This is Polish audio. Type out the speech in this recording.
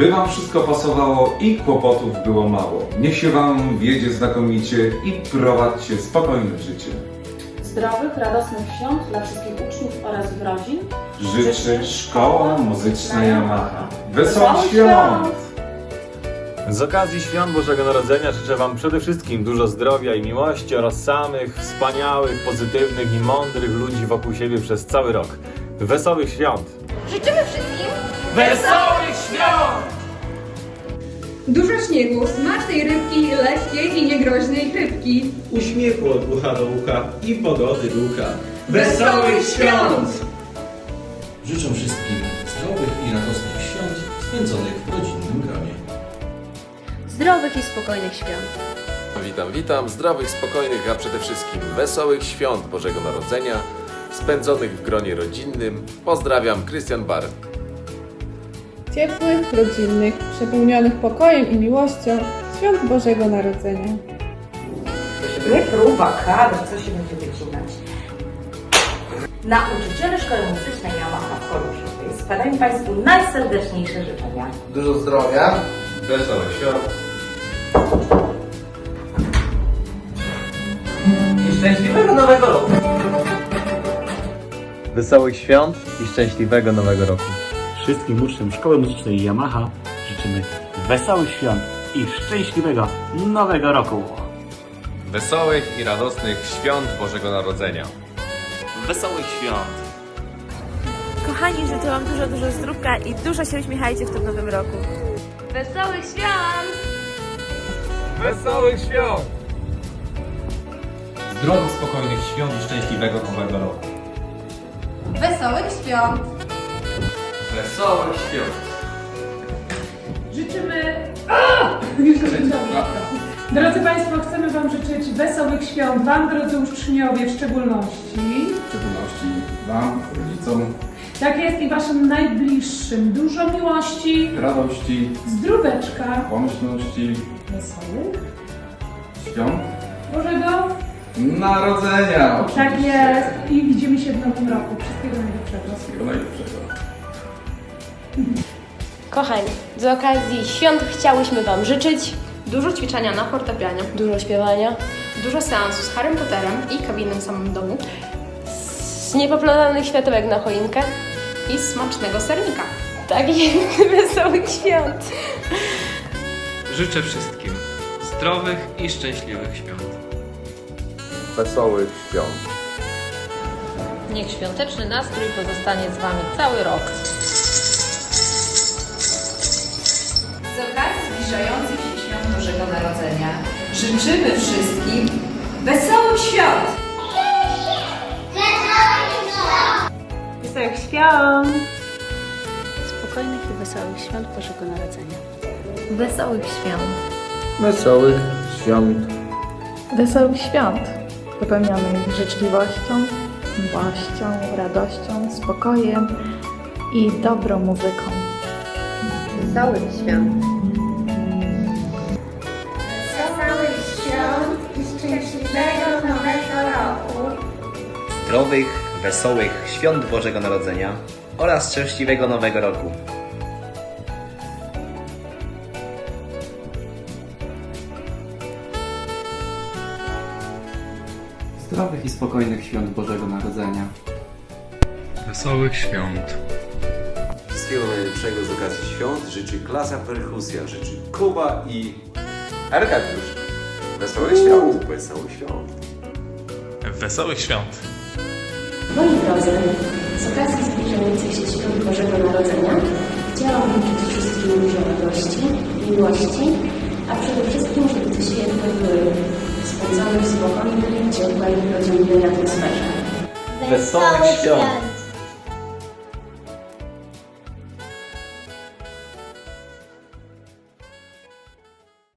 by Wam wszystko pasowało i kłopotów było mało. Niech się Wam wiedzie znakomicie i prowadźcie spokojne życie. Zdrowych, radosnych świąt dla wszystkich uczniów oraz ich rodzin. Życzy Szkoła Muzyczna Yamaha. Wesołych świąt! Z okazji Świąt Bożego Narodzenia życzę Wam przede wszystkim dużo zdrowia i miłości oraz samych wspaniałych, pozytywnych i mądrych ludzi wokół siebie przez cały rok. Wesołych świąt! Życzymy wszystkim Dużo śniegu, smacznej rybki, lekkiej i niegroźnej chrypki. uśmiechu od ucha do ucha i pogody ducha. Wesołych świąt! Życzę wszystkim zdrowych i radosnych świąt spędzonych w rodzinnym gronie. zdrowych i spokojnych świąt. Witam, witam. Zdrowych, spokojnych, a przede wszystkim wesołych świąt Bożego Narodzenia, spędzonych w gronie rodzinnym. Pozdrawiam, Krystian Bar. Ciepłych, rodzinnych, przepełnionych pokojem i miłością świąt Bożego Narodzenia. Nie próba kadr, co się będzie wycinać. Nauczyciele Szkoły Muzycznej Yamaha w Choluszowej składają Państwu najserdeczniejsze życzenia. Dużo zdrowia, Wesołych świąt! i szczęśliwego nowego roku. Wesołych świąt i szczęśliwego Nowego Roku! Wszystkim uczniom Szkoły Muzycznej Yamaha życzymy wesołych świąt i szczęśliwego nowego roku. Wesołych i radosnych Świąt Bożego Narodzenia! Wesołych świąt! Kochani, życzę Wam dużo, dużo zdrówka i dużo się uśmiechajcie w tym nowym roku. Wesołych świąt! Wesołych świąt! Zdrowych, spokojnych świąt i szczęśliwego nowego roku. Wesołych świąt! Wesołych świąt! Życzymy... Drodzy Państwo, chcemy Wam życzyć wesołych świąt. Wam, drodzy uczniowie, w szczególności. W szczególności Wam, rodzicom, Tak jest i Waszym najbliższym. Dużo miłości, radości, zdróweczka, pomyślności, wesołych, świąt, Bożego. narodzenia! Tak jest. I widzimy się w nowym roku. Wszystkiego najlepszego. Wszystkiego najlepszego. Kochani, z okazji świąt chciałyśmy Wam życzyć Dużo ćwiczenia na fortepianie, dużo śpiewania, dużo seansu z Harrym Potterem i kabinem w samym domu z niepoplanowanych światełek na choinkę. i smacznego sernika. Tak jest, wesołych świąt! Życzę wszystkim zdrowych i szczęśliwych świąt. Wesołych świąt. Niech świąteczny nastrój pozostanie z Wami cały rok. Okazji zbliżających się świąt Bożego Narodzenia życzymy wszystkim wesołych świąt! Wesołych świąt! Spokojnych i wesołych świąt Bożego Narodzenia. Wesołych świąt! Wesołych świąt. Wesołych świąt, wypełnionych życzliwością, miłością, radością, spokojem i dobrą muzyką. Wesołych świąt! Wesołych świąt i szczęśliwego nowego roku! Zdrowych, wesołych świąt Bożego Narodzenia oraz szczęśliwego nowego roku. Zdrowych i spokojnych świąt Bożego Narodzenia. Wesołych świąt. Wszystkiego najlepszego z okazji świąt życzy klasa perkusja, życzy Kuba i Arkadiusz. Wesołych świąt, wesołych świąt. Wesołych świąt. Moi drodzy, z okazji zbliżających się świąt Bożego Narodzenia chciałam życzyć wszystkim dużo radości, miłości, a przede wszystkim, żeby te święta były spędzone w spokojnej, ciepłej, rodzinnej atmosferze. Wesołych świąt!